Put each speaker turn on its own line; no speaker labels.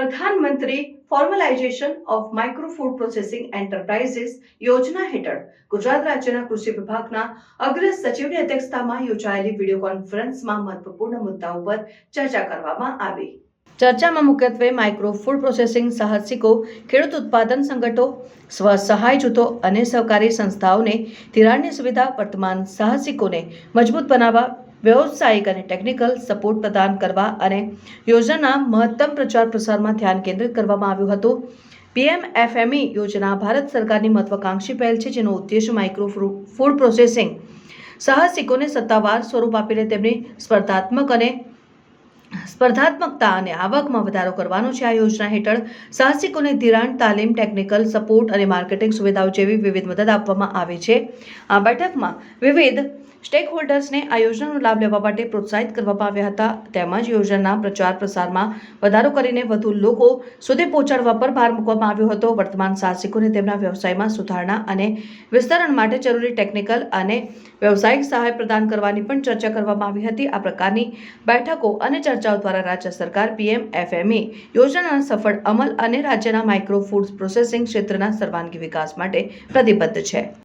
પ્રધાનમંત્રી formalisation of micro food processing enterprises યોજના હેઠળ ગુજરાત રાજ્યના કૃષિ વિભાગના અગ્ર સચિવની અધ્યક્ષતામાં યોજાયેલી વીડિયો કોન્ફરન્સમાં મહત્વપૂર્ણ મુદ્દાઓ પર ચર્ચા કરવામાં આવી. ચર્ચામાં મુખ્યત્વે માઇક્રો ફૂડ પ્રોસેસિંગ સાહસિકો, ખેડૂત ઉત્પાદન સંગઠનો સ્વ સહાય જૂથો અને સહકારી સંસ્થાઓને ધિરાણની સુવિધા વર્તમાન સાહસિકોને મજબૂત બનાવવા વ્યવસાયિક અને ટેકનિકલ સપોર્ટ પ્રદાન કરવા અને યોજનાના મહત્તમ પ્રચાર પ્રસારમાં ધ્યાન કેન્દ્રિત કરવામાં આવ્યું હતું. પીએમ એફએમઈ યોજના ભારત સરકારની મહત્વાકાંક્ષી પહેલ છે, જેનો ઉદ્દેશ માઇક્રો ફૂડ પ્રોસેસિંગ સાહસિકોને સત્તાવાર સ્વરૂપ આપીને તેમની સ્પર્ધાત્મક અને સ્પર્ધાત્મકતા અને આવકમાં વધારો કરવાનો છે આ યોજના હેઠળ. સાહસિકોને ધિરાણ, તાલીમ, ટેકનિકલ સપોર્ટ અને માર્કેટિંગ સુવિધાઓ જેવી વિવિધ મદદ આપવામાં આવે છે. આ બેઠકમાં વિવિધ સ્ટેક હોલ્ડર્સને આ યોજનાનો લાભ લેવા માટે પ્રોત્સાહિત કરવામાં આવ્યા હતા. તેમજ યોજનાના પ્રચાર પ્રસારમાં વધારો કરીને વધુ લોકો સુધી પહોંચાડવા પર ભાર મૂકવામાં આવ્યો હતો. વર્તમાન સાહસિકોને તેમના વ્યવસાયમાં સુધારણા અને વિસ્તરણ માટે જરૂરી ટેકનિકલ અને વ્યવસાયિક સહાય પ્રદાન કરવાની પણ ચર્ચા કરવામાં આવી હતી. આ પ્રકારની બેઠકો અને ચર્ચાઓ દ્વારા રાજ્ય સરકાર પીએમ એફએમઈ યોજનાના સફળ અમલ અને રાજ્યના માઇક્રો ફૂડ પ્રોસેસિંગ ક્ષેત્રના સર્વાંગી વિકાસ માટે પ્રતિબદ્ધ છે.